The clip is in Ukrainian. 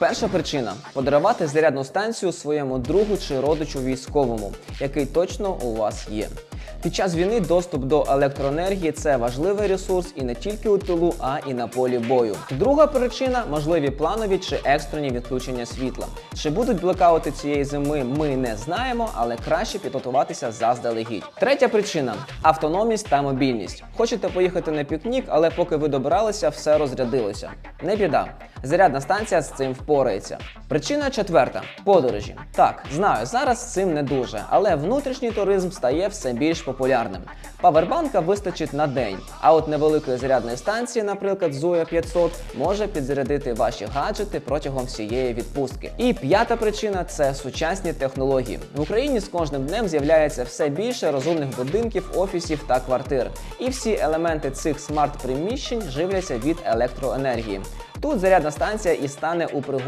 Перша причина подарувати зарядну станцію своєму другу чи родичу військовому, який точно у вас є. Під час війни доступ до електроенергії це важливий ресурс і не тільки у тилу, а і на полі бою. Друга причина можливі планові чи екстрені відключення світла. Чи будуть блекаути цієї зими, ми не знаємо, але краще підготуватися заздалегідь. Третя причина автономність та мобільність. Хочете поїхати на пікнік, але поки ви добиралися, все розрядилося. Не біда. Зарядна станція з цим впорається. Причина четверта подорожі. Так, знаю, зараз з цим не дуже, але внутрішній туризм стає все більш популярним. Павербанка вистачить на день, а от невеликої зарядної станції, наприклад, Zoya 500, може підзарядити ваші гаджети протягом всієї відпустки. І п'ята причина це сучасні технології. В Україні з кожним днем з'являється все більше розумних будинків, офісів та квартир. І всі елементи цих смарт-приміщень живляться від електроенергії. Тут зарядна станція і стане у пригоді